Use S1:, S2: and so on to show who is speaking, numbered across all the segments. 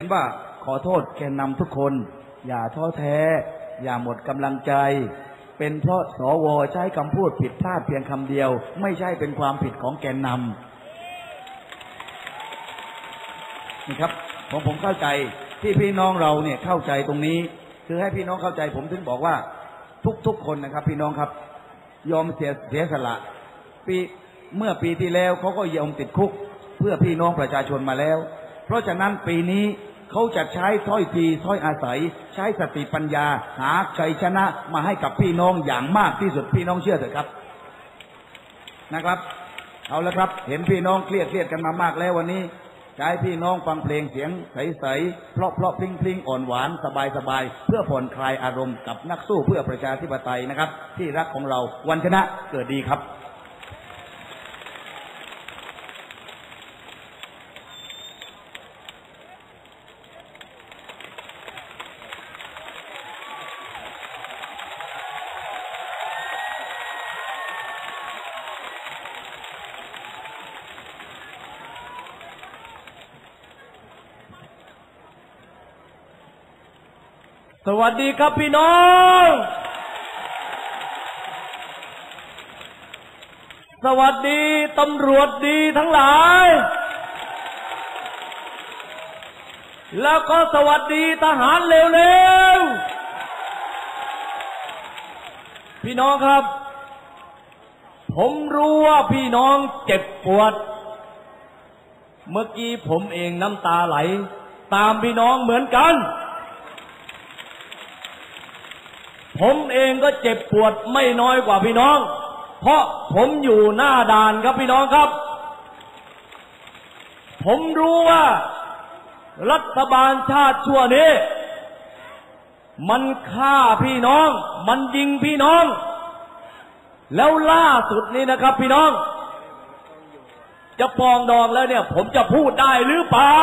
S1: เห็นว่าขอโทษแกนนำทุกคน อย่าท้อแท้ อย่าหมดกำลังใจ เป็นเพราะสวใช้คำพูดผิดพลาดเพียงคำเดียว ไม่ใช่เป็นความผิดของแกนนำนี่ครับผมผมเข้าใจที่พี่น้องเราเนี่ยเข้าใจตรงนี้ คือให้พี่น้องเข้าใจผมถึงบอกว่า ทุกๆคนนะครับ พี่น้องครับ ยอมเสียเสียสละปีเมื่อปีที่แล้วเขาก็ยอมติดคุก เพื่อพี่น้องประชาชนมาแล้ว เพราะฉะนั้นปีนี้ เขาจะใช้ถ้อยทีถ้อยอาศัย ใช้สติปัญญา หาชัยชนะมาให้กับพี่น้องอย่างมากที่สุดพี่น้องเชื่อเถอะครับนะครับ เอาละครับ เห็นพี่น้องเครียดเครียดกันมามากแล้ววันนี้จะให้พี่น้องฟังเพลงเสียงใสๆเพราะเพราะพริ้งพริ้งอ่อนหวานสบายสบายเพื่อผ่อนคลายอารมณ์กับนักสู้เพื่อประชาธิปไตยนะครับ ที่รักของเราวันชนะเกิดดีครับ
S2: สวัสดีครับพี่น้อง สวัสดีตำรวจดีทั้งหลาย แล้วก็สวัสดีทหารเร็วๆ พี่น้องครับ ผมรู้ว่าพี่น้องเจ็บปวด เมื่อกี้ผมเองน้ำตาไหล ตามพี่น้องเหมือนกัน ผมเองก็เจ็บปวดไม่น้อยกว่าพี่น้อง เพราะผมอยู่หน้าด่านครับพี่น้องครับ ผมรู้ว่า รัฐบาลชาติชั่วนี้ มันฆ่าพี่น้อง มันยิงพี่น้อง แล้วล่าสุดนี้นะครับ พี่น้อง จะปองดองแล้วเนี่ย ผมจะพูดได้หรือเปล่า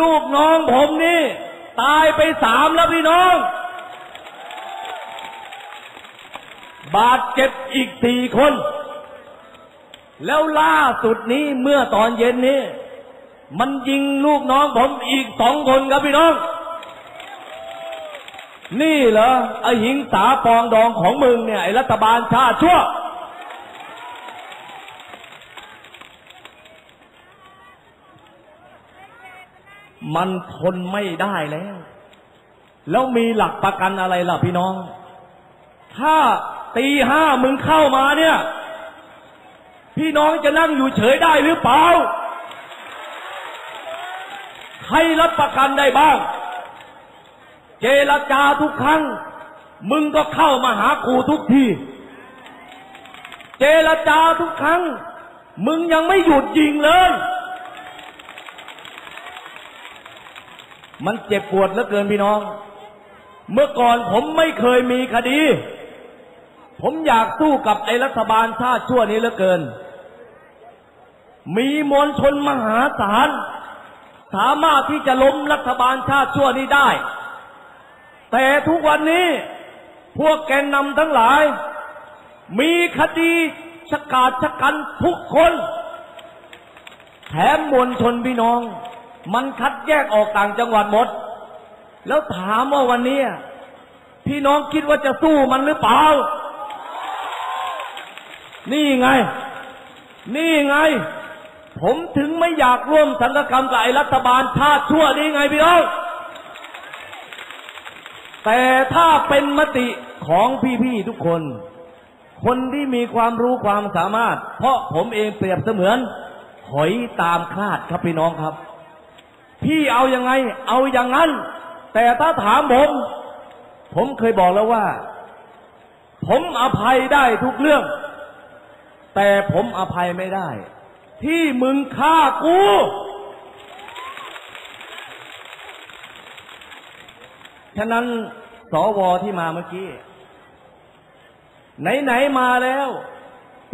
S2: ลูกน้องผมนี่ ตายไปสามแล้วพี่น้อง บาดเจ็บอีกสี่คน แล้วล่าสุดนี้เมื่อตอนเย็นนี้ มันยิงลูกน้องผมอีกสองคนครับพี่น้อง นี่เหรอไอหิงสาปองดองของมึงเนี่ยไอรัฐบาลชาติชั่ว มันทนไม่ได้แล้ว แล้วมีหลักประกันอะไรล่ะพี่น้อง ถ้าตีห้ามึงเข้ามาเนี่ย พี่น้องจะนั่งอยู่เฉยได้หรือเปล่า ใครรับประกันได้บ้าง เจรจาทุกครั้ง มึงก็เข้ามาหากูทุกที เจรจาทุกครั้ง มึงยังไม่หยุดยิงเลย มันเจ็บปวดเหลือเกินพี่น้อง เมื่อก่อนผมไม่เคยมีคดี ผมอยากสู้กับไอ้รัฐบาลชาติชั่วนี้เหลือเกิน มีมวลชนมหาศาลสามารถที่จะล้มรัฐบาลชาติชั่วนี้ได้ แต่ทุกวันนี้พวกแกนนำทั้งหลาย มีคดีชะกาจชะกันทุกคน แถมมวลชนพี่น้อง มันคัดแยกออกต่างจังหวัดหมด แล้วถามว่าวันนี้พี่น้องคิดว่าจะสู้มันหรือเปล่า นี่ไง นี่ไง ผมถึงไม่อยากร่วมสังกรรมกับไอ้รัฐบาลชาติชั่วนี่ไงพี่น้อง แต่ถ้าเป็นมติของพี่ๆทุกคน คนที่มีความรู้ความสามารถ เพราะผมเองเปรียบเสมือน หอยตามคาดครับพี่น้องครับ พี่เอายังไง เอาอย่างนั้น แต่ถ้าถามผม ผมเคยบอกแล้วว่า ผมอภัยได้ทุกเรื่อง แต่ผมอภัยไม่ได้ ที่มึงฆ่ากู ฉะนั้นสวที่มาเมื่อกี้ ไหน ๆ มาแล้ว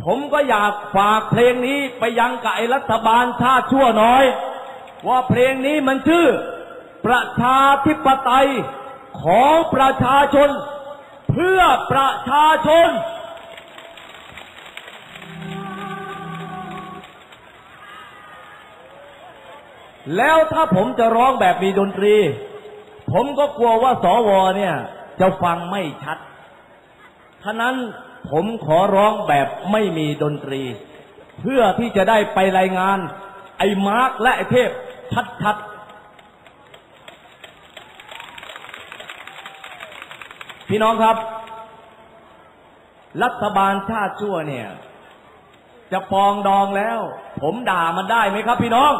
S2: ผมก็อยากฝากเพลงนี้ไปยังกับไอ้รัฐบาลชาติชั่วน้อย ว่าเพลงนี้มันชื่อ ประชาธิปไตยของประชาชน เพื่อประชาชน แล้วถ้าผมจะร้องแบบมีดนตรี ผมก็กลัวว่าสวเนี่ย จะฟังไม่ชัดฉะนั้นผมขอร้องแบบไม่มีดนตรี เพื่อที่จะได้ไปรายงาน ไอ้มาร์กและไอ้เทพ ชัดๆ พี่น้องครับ รัฐบาลชาติชั่วเนี่ย จะปองดองแล้ว ผมด่ามันได้ไหมครับ พี่น้อง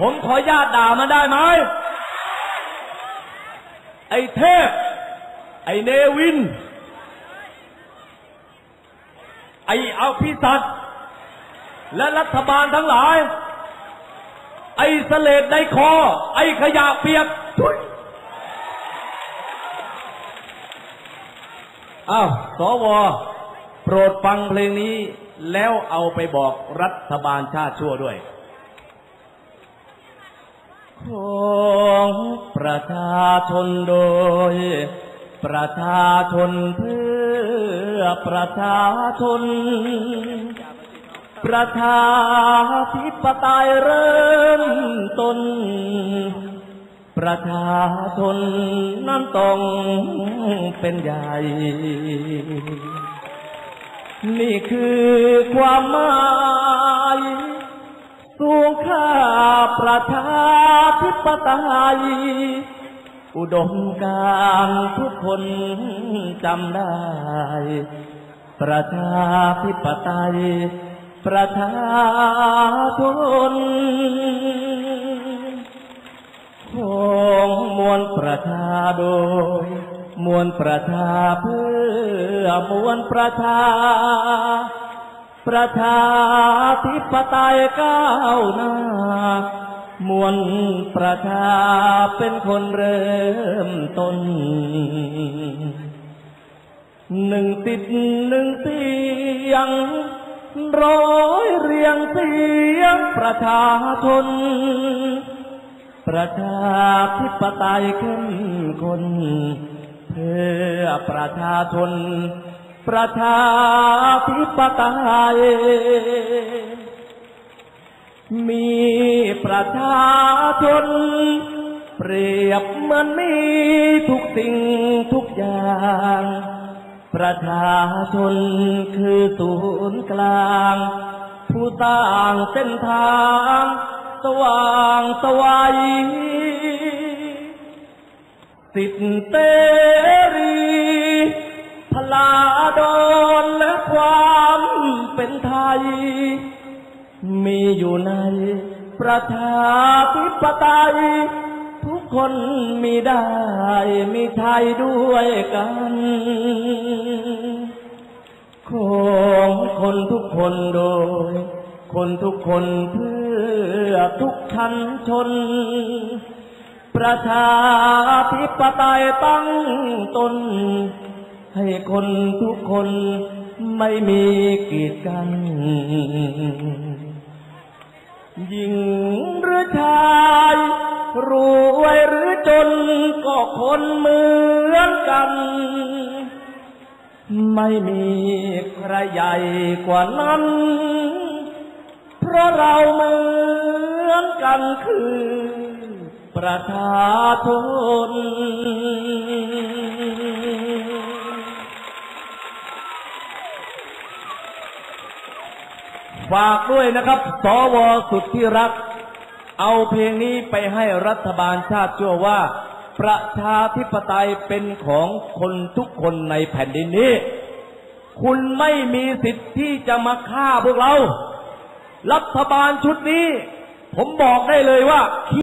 S2: ผมขออนุญาตด่ามันได้ไหมไอ้เทพ ไอ้เนวิน ไอ้อภิสัตและรัฐบาลทั้งหลาย ไอ้เสลดในคอ ไอ้ขยะเปียกทุยอ้าวสวโปรดฟังเพลงนี้ แล้วเอาไปบอกรัฐบาลชาติชั่วด้วย ของประชาชนโดย ประชาชนเพื่อประชาชน ประชาธิปไตยเริ่มต้น ประชาชนนั้นต้องเป็นใหญ่ นี่คือความหมายสูงค่าประชาธิปไตยอุดมการทุกคนจำได้ ประชาธิปไตย ประชาชนของมวลประชาโดย มวลประชาเพื่อมวลประชา ประชาธิปไตยก้าวหน้ามวลประชาเป็นคนเริ่มต้นหนึ่งติดหนึ่งเสียง ร้อยเรียงเสียงประชาชน ประชาธิปไตยเข้มข้นเพื่อประชาชน ประชาธิปไตย มีประชาชน เปรียบเหมือนมีทุกสิ่งทุกอย่าง ประชาชนคือศูนย์กลาง ผู้สร้างเส้นทาง สว่างสวัยสิทธิเตรี พลาดอนและความเป็นไทย มีอยู่ในประชาธิปไตย ทุกคนมีได้มีไทยด้วยกัน คนทุกคนโดย คนทุกคนเพื่อทุกชั้นชน ประชาธิปไตยตั้งตน ให้คนทุกคนไม่มีกีดกันหญิงหรือชายรวยหรือจนก็คนเหมือนกัน ไม่มีใครใหญ่กว่านั้น เพราะเราเหมือนกันคือ ประชาชนฝากด้วยนะครับ สวสุดที่รัก เอาเพลงนี้ไปให้รัฐบาลชาติชั่วว่า ประชาธิปไตยเป็นของคนทุกคนในแผ่นดินนี้ คุณไม่มีสิทธิ์ที่จะมาฆ่าพวกเรา รัฐบาลชุดนี้ ผมบอกได้เลยว่า